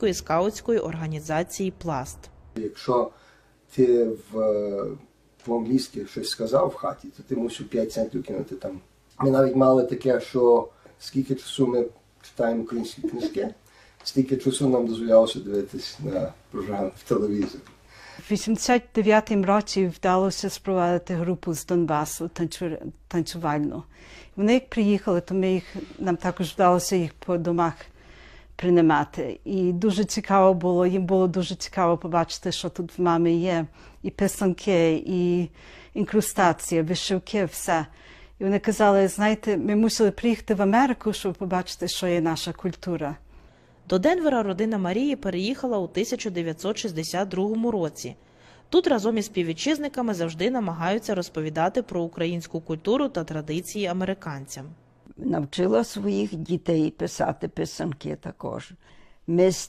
української скаутської організації Пласт. Якщо ти в, по-англійськи щось сказав в хаті, то ти мусив 5 центів кинути там. Ми навіть мали таке, що скільки часу ми читаємо українські книжки, стільки часу нам дозволялося дивитись на програму в телевізорі. В 89-му році вдалося спровадити групу з Донбасу танцю- танцювальну. Вони як приїхали, то ми їх, нам також вдалося їх по домах приймати. І дуже цікаво було, їм було дуже цікаво побачити, що тут в мами є. І писанки, і інкрустація, вишивки, все. І вони казали, знаєте, ми мусили приїхати в Америку, щоб побачити, що є наша культура. До Денвера родина Марії переїхала у 1962 році. Тут разом із співвітчизниками завжди намагаються розповідати про українську культуру та традиції американцям. Навчила своїх дітей писати писанки також. Ми з